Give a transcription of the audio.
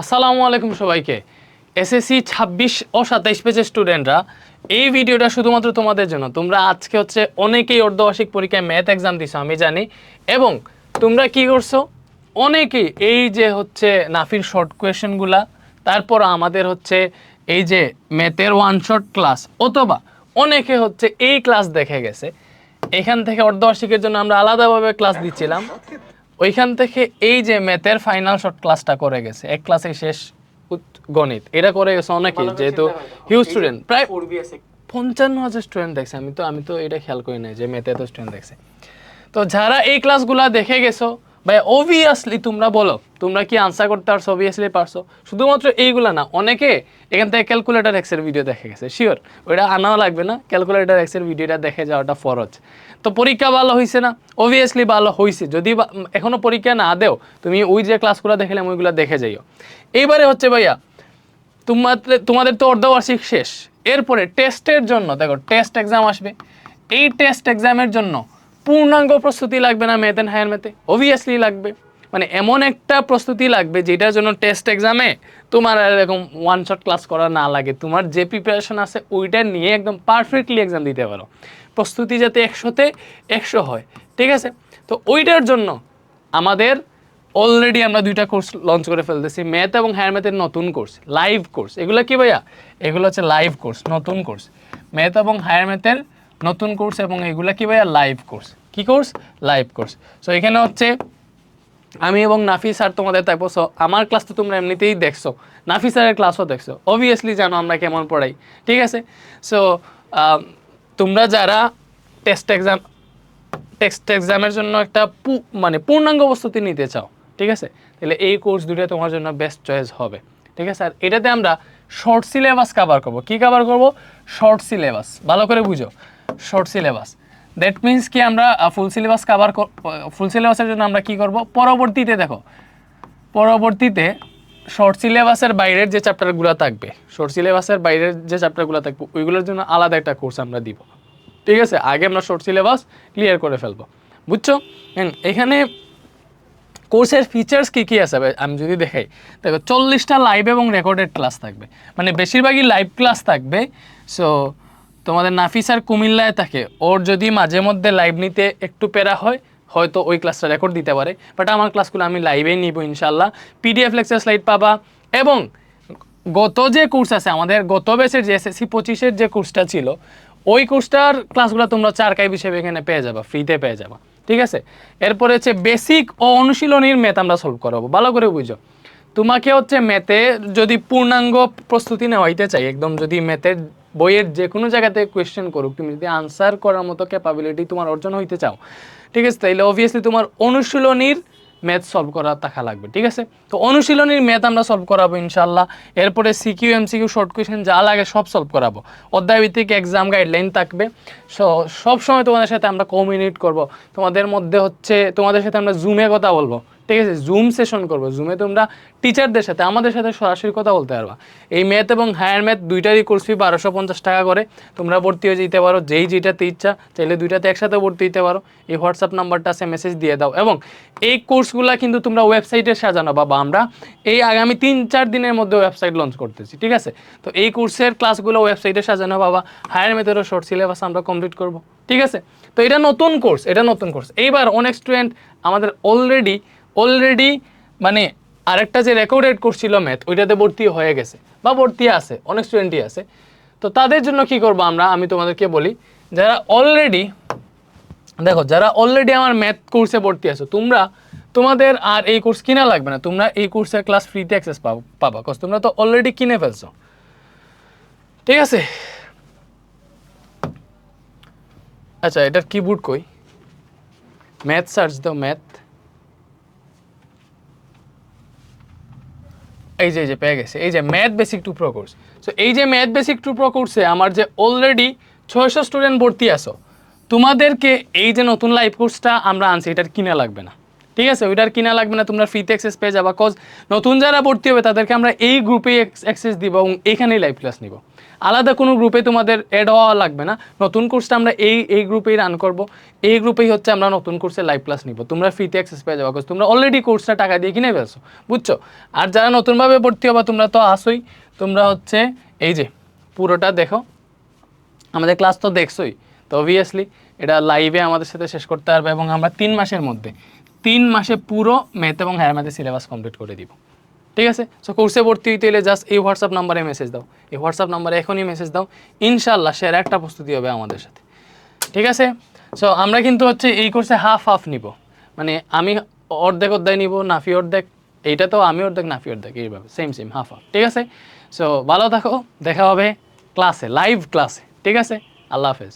আসসালামু আলাইকুম সবাইকে। এসএসসি ছাব্বিশ ও সাতাইশ পেজের স্টুডেন্টরা, এই ভিডিওটা শুধুমাত্র তোমাদের জন্য। তোমরা আজকে হচ্ছে অনেকেই অর্ধবার্ষিক পরীক্ষায় ম্যাথ এক্সাম দিছো, আমি জানি। এবং তোমরা কি করছ? অনেকেই এই যে হচ্ছে নাফির শর্ট কোয়েশনগুলা তারপর আমাদের হচ্ছে এই যে ম্যাথের ওয়ান শর্ট ক্লাস অথবা অনেকে হচ্ছে এই ক্লাস দেখে গেছে। এখান থেকে অর্ধবার্ষিকের জন্য আমরা আলাদাভাবে ক্লাস দিচ্ছিলাম। ওইখান থেকে এই যে ম্যাথের ফাইনাল শর্ট ক্লাসটা করে গেছে এক ক্লাসে শেষ গণিত। এটা করে গেছে অনেকে যেহেতু হিউজ স্টুডেন্ট প্রায় পঞ্চান্ন হাজার স্টুডেন্ট দেখছে। আমি তো আমি তো এটা খেয়াল করি না যে ম্যাথে এত স্টুডেন্ট দেখছে। তো যারা এই ক্লাসগুলো দেখে গেছো ভাই অবভিয়াসলি তোমরা বলো তোমরা কি আনসার করতে পারছ? অবভিয়াসলি পারছ। শুধুমাত্র এইগুলা না অনেকে এখান থেকে ক্যালকুলেটার এক্সের ভিডিও দেখে গেছে শিওর ওইটা আনাও লাগবে না ক্যালকুলেটার এক্সের ভিডিওটা দেখে যাওয়াটা ফরজ। তো পরীক্ষা ভালো হয়েছে না? অবভিয়াসলি ভালো হয়েছে যদি উম, পরীক্ষা না দেও তুমি ওই যে ক্লাসগুলো দেখলাম ওইগুলো দেখে যাইও। এইবারে হচ্ছে ভাইয়া তোমাদের তোমাদের তো অর্ধবার্ষিক শেষ। এরপরে টেস্টের জন্য দেখো টেস্ট এক্সাম আসবে। এই টেস্ট এক্সামের জন্য পূর্ণাঙ্গ প্রস্তুতি লাগবে না অ্যান্ড হায়ার মেতে অবভিয়াসলি লাগবে। মানে এমন একটা প্রস্তুতি লাগবে যেটার জন্য টেস্ট এক্সামে তোমার এরকম ওয়ান শট ক্লাস করা না লাগে। তোমার যে প্রিপারেশন আছে, ওইটা নিয়ে একদম পারফেক্টলি এক্সাম দিতে পারো। প্রস্তুতি যাতে একশোতে একশো হয়, ঠিক আছে? তো ওইটার জন্য আমাদের অলরেডি আমরা দুইটা কোর্স লঞ্চ করে ফেলতেছি ম্যাথ এবং হায়ার ম্যাথের নতুন কোর্স লাইভ কোর্স এগুলো কি ভাইয়া? এগুলো হচ্ছে লাইভ কোর্স নতুন কোর্স ম্যাথ এবং হায়ার ম্যাথের নতুন কোর্স এবং এগুলো কি ভাইয়া? লাইভ কোর্স কি কোর্স লাইভ কোর্স সো এখানে হচ্ছে আমি এবং নাফি স্যার তোমাদের তাই সো আমার ক্লাস তো তোমরা এমনিতেই দেখছ। নাফি স্যারের ক্লাসও দেখছ। অবভিয়াসলি জানো আমরা কেমন পড়াই, ঠিক আছে? সো তোমরা যারা টেস্ট এক্সাম টেক্সট এক্সামের জন্য একটা পু- মানে পূর্ণাঙ্গ প্রস্তুতি নিতে চাও, ঠিক আছে? তাহলে এই কোর্স দুটো তোমার জন্য বেস্ট চয়েস হবে, ঠিক আছে? আর এটাতে আমরা শর্ট সিলেবাস কভার করব। কি কভার করব? শর্ট সিলেবাস ভালো করে বুঝো। শর্ট সিলেবাস দ্যাট মিন্স কি আমরা ফুল সিলেবাস কভার ফুল সিলেবাসের জন্য আমরা কি করব? পরবর্তীতে দেখো, পরবর্তীতে শর্ট সিলেবাসের বাইরের যে চ্যাপ্টারগুলো থাকবে শর্ট সিলেবাসের বাইরের যে চ্যাপ্টারগুলো থাকবে, ওইগুলোর জন্য আলাদা একটা কোর্স আমরা দিব। ঠিক আছে? আগে আমরা শর্ট সিলেবাস ক্লিয়ার করে ফেলব। বুঝছ? এখানে কোর্সের ফিচার্স কী কী আছে? আমি যদি দেখাই, দেখো, চল্লিশটা লাইভ এবং রেকর্ডেড ক্লাস থাকবে। মানে বেশিরভাগই লাইভ ক্লাস থাকবে। সো তোমাদের নাফিসার কুমিল্লায় থাকে। ওর যদি মাঝে মধ্যে লাইভ নিতে একটু পেরা হয়, হয়তো ওই ক্লাসটা রেকর্ড দিতে পারে। বাট আমার ক্লাসগুলো আমি লাইভেই নিব ইনশাল্লাহ পিডিএফ লেকচার স্লাইড পাবা এবং গত যে কোর্স আছে, আমাদের গত বেসের যে এসএসসি পঁচিশের যে কোর্সটা ছিল, ওই কোর্সটার ক্লাসগুলো তোমরা চার কাইব হিসেবে এখানে পেয়ে যাবা ফ্রিতে পেয়ে যাবা। ঠিক আছে? এরপরে হচ্ছে বেসিক ও অনুশীলনীর ম্যাথ আমরা সলভ করাবো। ভালো করে বুঝো। তোমাকে হচ্ছে ম্যাথে যদি পূর্ণাঙ্গ প্রস্তুতি নেওয়াইতে চাই, একদম যদি ম্যাথের বইয়ের যে কোনো জায়গাতে কোয়েশ্চেন করুক, তুমি যদি আনসার করার মতো ক্যাপাবিলিটি তোমার অর্জন হইতে চাও, ঠিক আছে? তাইলে অবভিয়াসলি তোমার অনুশীলনীর ম্যাথ সলভ করা থাকা লাগবে, ঠিক আছে? তো অনুশীলনীর ম্যাথ আমরা সলভ করাবো ইনশাল্লাহ এরপরে সিকিউ এমসিকিউ শর্ট কোয়েশ্চেন যা লাগে সব সলভ করাবো। অধ্যায় ভিত্তিক এক্সাম গাইডলাইন থাকবে। সব সময় তোমাদের সাথে আমরা কমিউনিকেট করব। তোমাদের মধ্যে হচ্ছে, তোমাদের সাথে আমরা জুমে কথা বলব। ঠিক আছে জুম সেশন করব। জুমে তোমরা টিচারদের সাথে, আমাদের সাথে সরাসরি কথা বলতে পারবা। এই ম্যাথ এবং হায়ার ম্যাথ দুইটারই কোর্স ফি বারোশো পঞ্চাশ টাকা করে। তোমরা ভর্তি হয়ে যেতে পারো, যেই যেটাতে ইচ্ছা, চাইলে দুইটাতে একসাথে ভর্তি হতে পারো। এই হোয়াটসঅ্যাপ নাম্বারটা আছে মেসেজ দিয়ে দাও। এবং এই কোর্সগুলো কিন্তু তোমরা ওয়েবসাইটে সাজানো, বাবা, আমরা এই আগামী তিন, চার দিনের মধ্যে ওয়েবসাইট লঞ্চ করতেছি, ঠিক আছে? তো এই কোর্সের ক্লাসগুলো ওয়েবসাইটে সাজানো, বাবা। হায়ার ম্যাথেরও শর্ট সিলেবাস আমরা কমপ্লিট করব, ঠিক আছে? তো এটা নতুন কোর্স এটা নতুন কোর্স এইবার অনেক স্টুডেন্ট আমাদের অলরেডি অলরেডি মানে আরেকটা যে রেকর্ডেড কোর্স ছিল ম্যাথ ওইটাতে ভর্তি হয়ে গেছে বা ভর্তি আছে, অনেক স্টুডেন্টই আছে। তো তাদের জন্য কি করব আমরা? আমি তোমাদেরকে বলি, যারা অলরেডি দেখো, যারা অলরেডি আমার ম্যাথ কোর্সে ভর্তি আছো, তোমরা, তোমাদের আর এই কোর্স কিনা লাগবে না। তোমরা এই কোর্সের ক্লাস ফ্রিতে অ্যাক্সেস পাবো পাবা কজ তোমরা তো অলরেডি কিনে ফেলছো। ঠিক আছে? আচ্ছা এটার কিবোর্ড কই? ম্যাথ সার্চ দাও ম্যাথ এই যে এই যে, পেয়ে গেছে। এই যে math basic to pro course so এই যে ম্যাথ বেসিক টু প্রো কোর্সে আমার যে অলরেডি ছয়শো স্টুডেন্ট ভর্তি আসো তোমাদেরকে এই যে নতুন লাইভ কোর্সটা আমরা আনছি, এটার কিনা লাগবে না। ঠিক আছে? ওইটার কিনা লাগবে না, তোমরা ফ্রিতে অ্যাক্সেস পেয়ে যাবা। কজ নতুন যারা ভর্তি হবে, তাদেরকে আমরা এই গ্রুপেই অ্যাক্সেস দিব এবং এখানেই লাইভ ক্লাস নিব। আলাদা কোনো গ্রুপে তোমাদের অ্যাড হওয়া লাগবে না। নতুন কোর্সটা আমরা এই এই গ্রুপেই রান করব। এই গ্রুপেই হচ্ছে আমরা নতুন কোর্সে লাইভ ক্লাস নিব। তোমরা ফ্রিতে অ্যাক্সেস পেয়ে যাব। তোমরা অলরেডি কোর্সটা টাকা দিয়ে কিনে ফেলছো, বুঝছ? আর যারা নতুনভাবে ভর্তি হবা, তোমরা তো আসোই। তোমরা হচ্ছে, এই যে, পুরোটা দেখো। আমাদের ক্লাস তো দেখছোই। তো অবভিয়াসলি এটা লাইভে আমাদের সাথে শেষ করতে পারবে এবং আমরা তিন মাসের মধ্যে তিন মাসে পুরো ম্যাথ এবং হায়ার ম্যাথের সিলেবাস কমপ্লিট করে দিব। ঠিক আছে? সো কোর্সে ভর্তি হইতে হলে জাস্ট এই হোয়াটসঅ্যাপ নাম্বারে মেসেজ দাও। এই হোয়াটসঅ্যাপ নাম্বারে এখনই মেসেজ দাও। ইনশাল্লাহ সের একটা প্রস্তুতি হবে আমাদের সাথে। ঠিক আছে? সো আমরা কিন্তু হচ্ছে এই কোর্সে হাফ হাফ নিব। মানে আমি অর্ধেক অধ্যায় নিব, নাফি অর্ধেক। এইটা তো আমি অর্ধেক, নাফি অর্ধেক, এইভাবে সেম সেম হাফ হাফ ঠিক আছে? সো ভালো থাকো। দেখা হবে ক্লাসে লাইভ ক্লাসে ঠিক আছে? আল্লাহ হাফেজ।